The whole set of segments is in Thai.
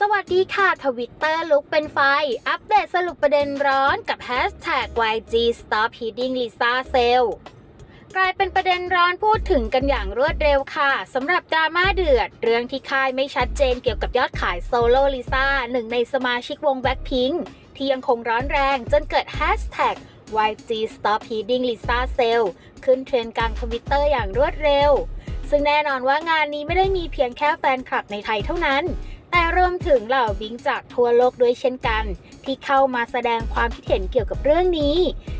สวัสดีค่ะทวิตเตอร์ลุกเป็นไฟ อัปเดตสรุปประเด็นร้อนกับ Hashtag YG Stop Hitting Lisa Sale กลายเป็นประเด็นร้อนพูดถึงกันอย่างรวดเร็วค่ะสำหรับดราม่าเดือด เรื่องที่ค่ายไม่ชัดเจนเกี่ยวกับยอดขายโซโล่ลิซ่าหนึ่งในสมาชิกวง Blackpink ที่ยังคงร้อนแรงจนเกิด Hashtag YG Stop Hitting Lisa Sale ขึ้นเทรนด์กลางทวิตเตอร์อย่างรวดเร็ว ซึ่งแน่นอนว่างานนี้ไม่ได้มีเพียงแค่แฟนคลับในไทยเท่านั้น แต่รวมถึงเหล่าบิงจากทั่วโลกด้วยเช่นกัน ที่เข้ามาแสดงความคิดเห็นเกี่ยวกับเรื่องนี้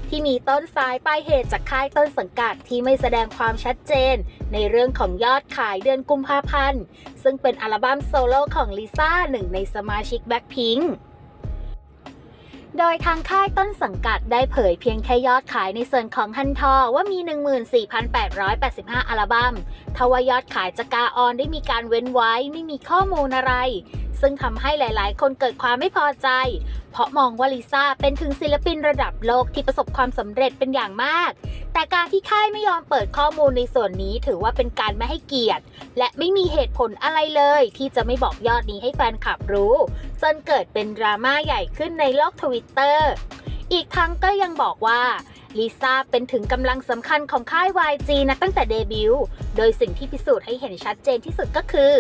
ที่มีต้นสายปลายเหตุจากค่ายต้นสังกัดที่ไม่แสดงความชัดเจน ในเรื่องของยอดขายเดือนกุมภาพันธ์ซึ่งเป็นอัลบั้มโซโล่ของลิซ่าหนึ่งในสมาชิกแบ็คพิง โดยทางค่ายต้นสังกัดได้เผยเพียงแค่ยอดขายในส่วนของฮันทอว่ามี 14,885 อัลบั้มทว่ายอดขายจากกาออนได้มีการเว้นไว้ไม่มีข้อมูลอะไร ซึ่งทำให้หลาย ๆ คนเกิดความไม่พอใจ เพราะมองว่าลิซ่าเป็นถึงศิลปินระดับโลกที่ประสบความสำเร็จเป็นอย่างมาก แต่การที่ค่ายไม่ยอมเปิดข้อมูลในส่วนนี้ถือว่าเป็นการไม่ให้เกียรติ และไม่มีเหตุผลอะไรเลย ที่จะไม่บอกยอดนี้ให้แฟนคลับรู้ จนเกิดเป็นดราม่าใหญ่ขึ้นในโลกทวิตเตอร์อีกทั้งก็ยังบอกว่าลิซ่าเป็นถึงกำลังสำคัญของค่าย YG นะตั้งแต่เดบิวต์ โดยสิ่งที่พิสูจน์ให้เห็นชัดเจนที่สุดก็คือ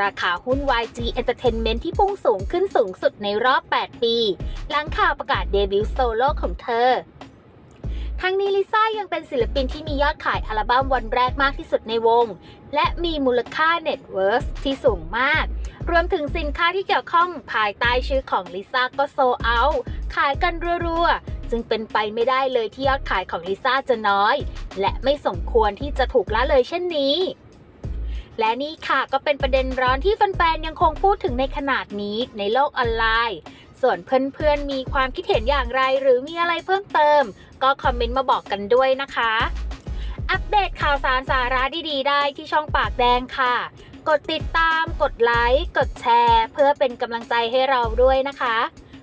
ราคาหุ้น YG Entertainment ที่พุ่งสูงขึ้นสูงสุดในรอบ 8 ปี หลังข่าวประกาศเดบิวต์โซโล่ของเธอทั้งนี้ลิซ่ายังเป็นศิลปินที่มียอดขายอัลบั้มวันแรกมากที่สุดในวง และมีมูลค่า Net Worth ที่สูงมาก รวมถึงสินค้าที่เกี่ยวข้องภายใต้ชื่อของลิซ่าก็โซเอาขายกันรัวๆ จึงเป็นไปไม่ได้เลยที่ยอดขายของลิซ่าจะน้อย และไม่สมควรที่จะถูกละเลยเช่นนี้ และนี่ค่ะก็เป็นประเด็นร้อนที่แฟนๆยังคงพูดถึงในขนาดนี้ในโลกออนไลน์ ส่วนเพื่อนๆมีความคิดเห็นอย่างไร หรือมีอะไรเพิ่มเติม ก็คอมเมนต์มาบอกกันด้วยนะคะ อัปเดตข่าวสารสาระดีๆ ได้ที่ช่องปากแดงค่ะ กดติดตาม กดไลค์ กดแชร์ เพื่อเป็นกำลังใจให้เราด้วยนะคะ